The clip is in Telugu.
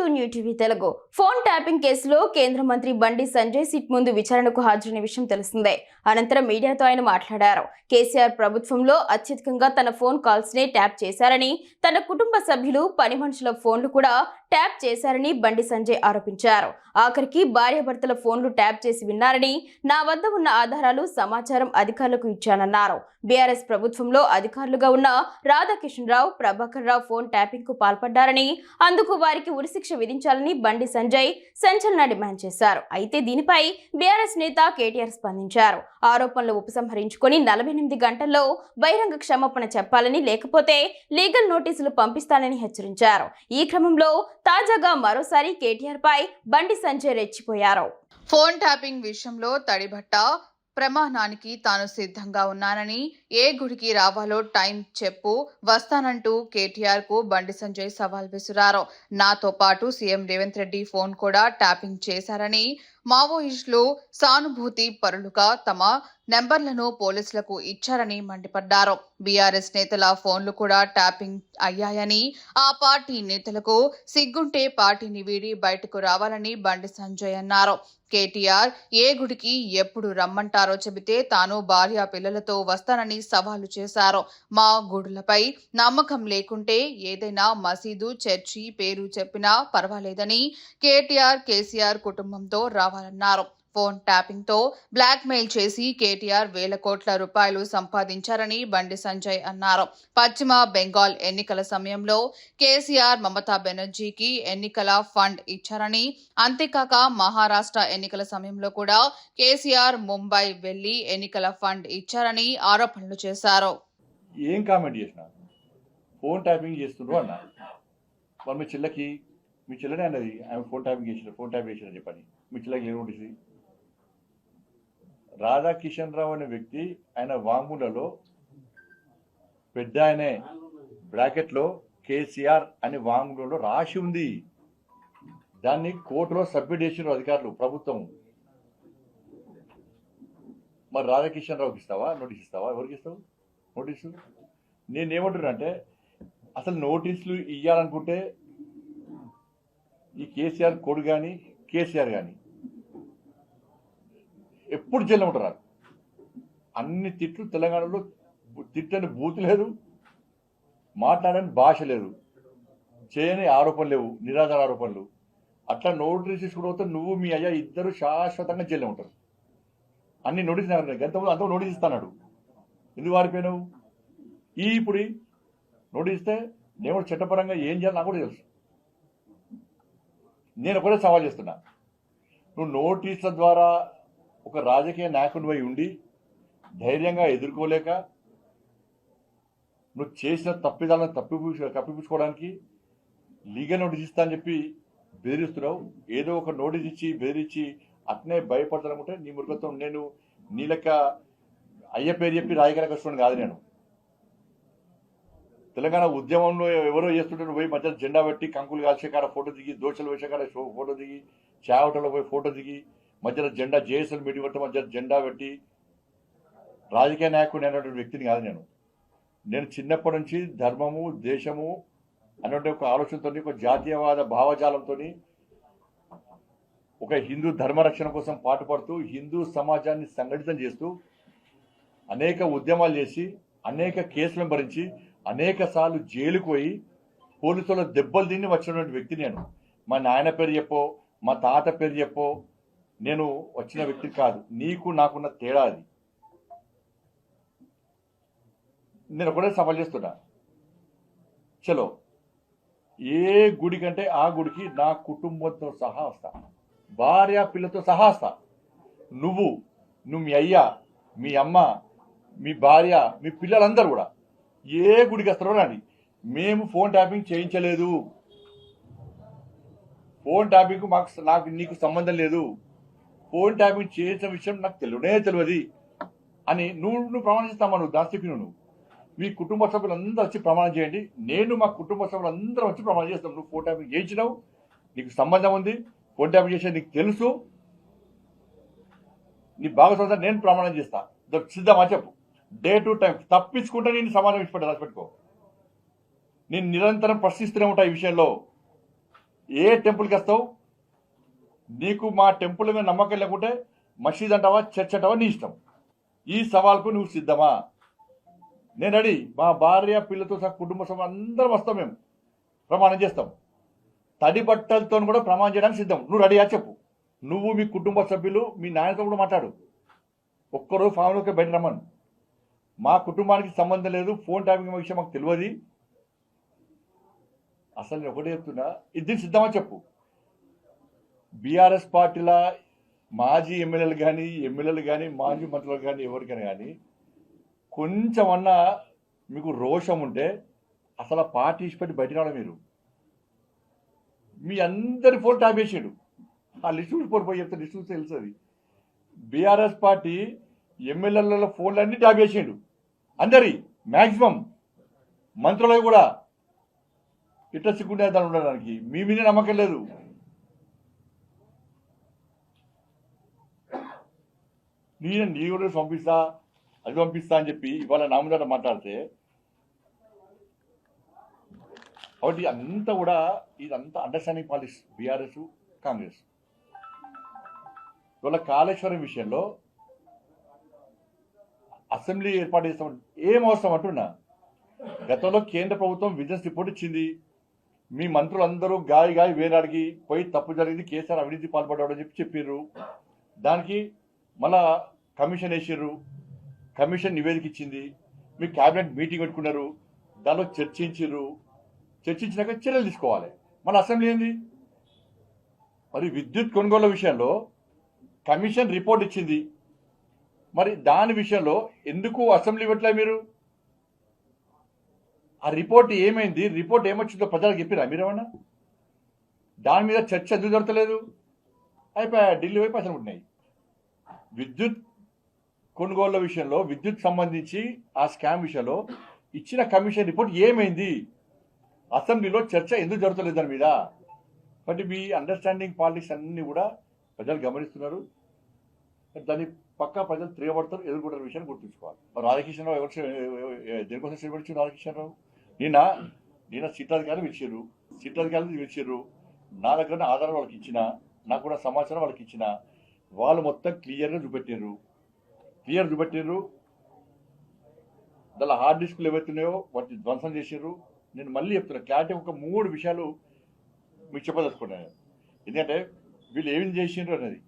To new TV Telugu. Phone tapping కేసులో కేంద్ర మంత్రి బండి సంజయ్ సిట్ ముందు విచారణకు హాజరైన విషయం తెలిసిందే. అనంతరం మీడియాతో ఆయన మాట్లాడారు. కేసీఆర్ ప్రభుత్వంలో అత్యధికంగా తన ఫోన్ కాల్స్ నే ట్యాప్ చేశారని తన కుటుంబ సభ్యులు పని మనుషుల ఫోన్లు కూడా ట్యాప్ చేశారని బండి సంజయ్ ఆరోపించారు. ఆఖరికి భార్యాభర్తల ఫోన్లు ట్యాప్ చేసి విన్నారని నా వద్ద ఉన్న ఆధారాలు సమాచారం అధికారులకు ఇచ్చానన్నారు. బీఆర్ఎస్ ప్రభుత్వంలో అధికారులుగా ఉన్న రాధాకిషన్ రావు ప్రభాకర్ రావు ఫోన్ ట్యాపింగ్కు పాల్పడ్డారని అందుకు వారికి ఉరిశిక్ష విధించాలని బండి సంజయ్ సంచలన డిమాండ్ చేశారు. అయితే దీనిపై బీఆర్ఎస్ నేత కేటీఆర్ స్పందించారు. ఆరోపణలు ఉపసంహరించుకొని నలభై ఎనిమిది గంటల్లో బహిరంగ క్షమాపణ చెప్పాలని లేకపోతే లీగల్ నోటీసులు పంపిస్తానని హెచ్చరించారు. ఈ క్రమంలో తాజాగా మరోసారి కేటీఆర్ పై బండి సంజయ్ రెచ్చిపోయారు. ఫోన్ ట్యాపింగ్ విషయంలో తడిబట్ట ప్రమాణానికి తాను సిద్ధంగా ఉన్నానని ఏ గుడికి రావాలో టైం చెప్పు వస్తానంటూ కేటీఆర్కు బండి సంజయ్ సవాల్ విసిరారు. నాతో పాటు సీఎం రేవంత్ రెడ్డి ఫోన్ కూడా ట్యాపింగ్ చేశారని మావోయిస్టులు సానుభూతి పరులుగా తమ నెంబర్లను పోలీసులకు ఇచ్చారని మండిపడ్డారు. బీఆర్ఎస్ నేతల ఫోన్లు కూడా ట్యాపింగ్ అయ్యాయని ఆ పార్టీ నేతలకు సిగ్గుంటే పార్టీని వీడి బయటకు రావాలని బండి సంజయ్ అన్నారు. కేటీఆర్ ఏ గుడికి ఎప్పుడు రమ్మంటారో చెబితే తాను భార్య పిల్లలతో వస్తానని సవాలు చేశారు. మా గుడులపై నమ్మకం లేకుంటే ఏదైనా మసీదు చర్చి పేరు చెప్పినా పర్వాలేదని కేటీఆర్ కేసీఆర్ కుటుంబంతో రావాలన్నారు. ఫోన్ ట్యాపింగ్తో బ్లాక్ మెయిల్ చేసి కేటీఆర్ వేల కోట్ల రూపాయలు సంపాదించారని బండి సంజయ్ అన్నారు. పశ్చిమ బెంగాల్ ఎన్నికల సమయంలో కేసీఆర్ మమతా బెనర్జీకి ఎన్నికల ఫండ్ ఇచ్చారని అంతేకాక మహారాష్ట్ర ఎన్నికల సమయంలో కూడా కేసీఆర్ ముంబై వెళ్ళి ఎన్నికల ఫండ్ ఇచ్చారని ఆరోపణలు చేశారు. ఏం కామెంట్ చేసిన? ఫోన్ ట్యాపింగ్ చేస్తుండ్రు అన్న? మరి మీ చెల్లెకి మీ చెల్లెనే అన్నది ఆమె ఫోన్ ట్యాపింగ్ చేసిన ఫోన్ ట్యాపింగ్ చేసిన చెప్పని. మీ చెల్లెకి ఏమి ఉంటుంది రాధాకిషన్ రావు అనే వ్యక్తి ఆయన వాంగ్మూలలో పెద్ద ఆయనే బ్రాకెట్లో కేసీఆర్ అనే వాంగ్మూలలో రాసి ఉంది. దాన్ని కోర్టులో సబ్మిట్ చేసిన అధికారులు ప్రభుత్వం. మరి రాధాకిషన్ రావుకి ఇస్తావా? నోటీస్ ఇస్తావా? ఎవరికి ఇస్తావు? నోటీసు? నేనేమంటున్నానంటే అసలు నోటీసులు ఇవ్వాలనుకుంటే ఈ కేసీఆర్ కొడు కానీ కేసీఆర్ కానీ ఎప్పుడు జైల్లో ఉంటారు అన్ని తిట్లు తెలంగాణలో తిట్టని బూత్ లేదు మాట్లాడని భాష లేదు చేయని ఆరోపణలు లేవు నిరాధార ఆరోపణలు. అట్లా నోటీస్ తీసుకుని పోతే నువ్వు మీ అయ్యా ఇద్దరు శాశ్వతంగా జైల్లో ఉంటారు. అన్ని నోటీస్ గతంలో అంతా నోటీస్ ఇస్తాడు ఎందుకు వారిపోయినావు ఈ ఇప్పుడు ఈ నోటీస్ ఇస్తే నేను కూడా చట్టపరంగా ఏం చేయాలి నాకు కూడా తెలుసు. నేను ఒకటే సవాల్ చేస్తున్నా. నువ్వు నోటీసుల ద్వారా ఒక రాజకీయ నాయకుడిపై ఉండి ధైర్యంగా ఎదుర్కోలేక నువ్వు చేసిన తప్పిదాలను తప్పిపూ కప్పిపుచ్చుకోవడానికి లీగల్ నోటీస్ ఇస్తా అని చెప్పి బెదిరిస్తున్నావు. ఏదో ఒక నోటీస్ ఇచ్చి బెదిరించి అట్నే భయపడతానుకుంటే నీ మృగత్వం నేను నీ లెక్క అయ్య పేరు చెప్పి రాయగల కష్టం కాదు నేను. తెలంగాణ ఉద్యమంలో ఎవరో చేస్తుంటే పోయి మధ్య జెండా పెట్టి కంకులు కాల్చే కాడ ఫోటో దిగి దోశలు వేసే కాడ ఫోటో దిగి చావటలో పోయి ఫోటో దిగి మధ్యలో జెండా జేఎస్ఎల్ మీటింగ్ పెట్టి మధ్య జెండా పెట్టి రాజకీయ నాయకుడు అనేటువంటి వ్యక్తిని కాదు నేను. నేను చిన్నప్పటి నుంచి ధర్మము దేశము అనేటువంటి ఒక ఆలోచనతో ఒక జాతీయవాద భావజాలంతో ఒక హిందూ ధర్మ రక్షణ కోసం పాటుపడుతూ హిందూ సమాజాన్ని సంఘటితం చేస్తూ అనేక ఉద్యమాలు చేసి అనేక కేసులను భరించి అనేక సార్లు జైలుకు పోయి పోలీసుల దెబ్బలు తిని వచ్చినటువంటి వ్యక్తి నేను. మా నాయన పేరు చెప్పో మా తాత పేరు చెప్పో నేను వచ్చిన వ్యక్తి కాదు. నీకు నాకున్న తేడా అది. నేను ఒకటే సవాల్ చేస్తున్నా. చలో ఏ గుడి కంటే ఆ గుడికి నా కుటుంబంతో సహా వస్తా. భార్య పిల్లతో సహా వస్తా. నువ్వు నువ్వు మీ అయ్య మీ అమ్మ మీ భార్య మీ పిల్లలందరూ కూడా ఏ గుడికి వస్తారో రండి. మేము ఫోన్ ట్యాపింగ్ చేయించలేదు. ఫోన్ ట్యాపింగ్ మాకు నాకు నీకు సంబంధం లేదు. ఫోన్ ట్యాపింగ్ చేసిన విషయం నాకు తెలియనే తెలియదు. అని నువ్వు నువ్వు ప్రమాణం చేస్తామా నువ్వు దాని నువ్వు మీ కుటుంబ సభ్యులందరూ వచ్చి ప్రమాణం చేయండి. నేను మా కుటుంబ సభ్యులందరూ వచ్చి ప్రమాణం చేస్తాం. నువ్వు ఫోన్ ట్యాపింగ్ చేయించినావు. నీకు సంబంధం ఉంది. ఫోన్ ట్యాపింగ్ చేసే నీకు తెలుసు. నీ భాగస్వామ్యం నేను ప్రమాణం చేస్తా. సిద్ధమా చెప్పు. డే టు టైం తప్పించుకుంటే నేను సమాధానం ఇచ్చిపెట్ట దాచిపెట్టుకో నేను నిరంతరం ప్రశ్నిస్తూనే ఉంటా ఈ విషయంలో. ఏ టెంపుల్కి వస్తావు? నీకు మా టెంపుల్ మీద నమ్మకం లేకుంటే మసీద్ అంటావా చర్చ్ అంటావా నీ ఇష్టం. ఈ సవాల్కు నువ్వు సిద్ధమా? నేను రెడీ. మా భార్య పిల్లతో సహా కుటుంబ సభ అందరం వస్తాం మేము. ప్రమాణం చేస్తాం. తడి బట్టలతో కూడా ప్రమాణం చేయడానికి సిద్ధం. నువ్వు రెడీయా చెప్పు. నువ్వు మీ కుటుంబ సభ్యులు మీ నాయనతో కూడా మాట్లాడు. ఒక్కరోజు ఫామ్లోకి బయట రమ్మను. మా కుటుంబానికి సంబంధం లేదు ఫోన్ ట్యాపింగ్ విషయం మాకు తెలియదు. అసలు నేను ఒకటే చెప్తున్నా ఇది సిద్ధమా చెప్పు. బీఆర్ఎస్ పార్టీల మాజీ ఎమ్మెల్యేలు కానీ ఎమ్మెల్యేలు కానీ మాజీ మంత్రులు కానీ ఎవరికైనా కానీ కొంచెమన్నా మీకు రోషం ఉంటే అసలు పార్టీ ఇచ్చిపెట్టి బయట రావడం మీరు మీ అందరి ఫోన్ ట్యాప్ చేసాడు. ఆ లిస్టు చూసిపోయి పోయి చెప్తే లిస్టు చూస్తే తెలుస్తుంది. బీఆర్ఎస్ పార్టీ ఎమ్మెల్యేల ఫోన్లన్నీ ట్యాప్ చేసిండు. అందరి మ్యాక్సిమం మంత్రులకు కూడా ఇట్లా సిగ్గుండే దాన్ని ఉండడానికి. మీ మీద నమ్మకం లేదు. నేను నీ కూడా పంపిస్తా అది పంపిస్తా అని చెప్పి ఇవాళ నా ముందర మాట్లాడితే కాబట్టి అంతా కూడా ఇదంతా అండర్స్టాండింగ్ పాలిస్ బీఆర్ఎస్ కాంగ్రెస్. ఇవాళ కాళేశ్వరం విషయంలో అసెంబ్లీ ఏర్పాటు చేస్తాం ఏం అవసరం అంటున్నా? గతంలో కేంద్ర ప్రభుత్వం విజిలెన్స్ రిపోర్ట్ ఇచ్చింది. మీ మంత్రులందరూ గాయ గాయ వేలాడికి పోయి తప్పు జరిగింది కేసీఆర్ అవినీతి పాల్పడ్డాడు అని చెప్పి చెప్పారు దానికి మళ్ళా కమిషన్ వేసారు కమిషన్ నివేదిక ఇచ్చింది మీ క్యాబినెట్ మీటింగ్ పెట్టుకున్నారు దానిలో చర్చించారు చర్చించినాక చర్యలు తీసుకోవాలి. మన అసెంబ్లీ ఏంది? మరి విద్యుత్ కొనుగోలు విషయంలో కమిషన్ రిపోర్ట్ ఇచ్చింది. మరి దాని విషయంలో ఎందుకు అసెంబ్లీ పెట్టలే మీరు? ఆ రిపోర్ట్ ఏమైంది? రిపోర్ట్ ఏమొచ్చిందో ప్రజలకు చెప్పిరా మీరేమన్నా? దాని మీద చర్చ ఎందుకు జరగలేదు అయిపోయా ఢిల్లీ వైపు అసలు ఉన్నాయి విద్యుత్ కొనుగోళ్ళ విషయంలో విద్యుత్ సంబంధించి ఆ స్కామ్ విషయంలో ఇచ్చిన కమిషన్ రిపోర్ట్ ఏమైంది? అసెంబ్లీలో చర్చ ఎందుకు జరుగుతలేదు దాని మీద? బట్ మీ అండర్స్టాండింగ్ పాలిటిక్స్ అన్ని కూడా ప్రజలు గమనిస్తున్నారు. దాన్ని పక్కా ప్రజలు తిరగబడతారు ఎదుర్కొంటున్న విషయాన్ని గుర్తుంచుకోవాలి. రాధాకృష్ణరావు రావు ఎవరు దేనికోసం శ్రీపడిచి రాధాకిషన్ రావు నిన్న నిన్న సిట్ పిలిచారు. సిట్ పిలిచారు. నా దగ్గర ఆధారం వాళ్ళకి ఇచ్చిన నాకు కూడా సమాచారం వాళ్ళకి ఇచ్చిన. వాళ్ళు మొత్తం క్లియర్గా చూపెట్టినారు క్లియర్ చూపెట్టినారు దాని హార్డ్ డిస్క్లు ఏవైతున్నాయో వాటిని ధ్వంసం చేసారు నేను మళ్ళీ చెప్తున్నా క్లారిటీ ఒక మూడు విషయాలు మీకు చెప్పదలుచుకున్నాను. ఎందుకంటే వీళ్ళు ఏం చేసిండ్రు అనేది.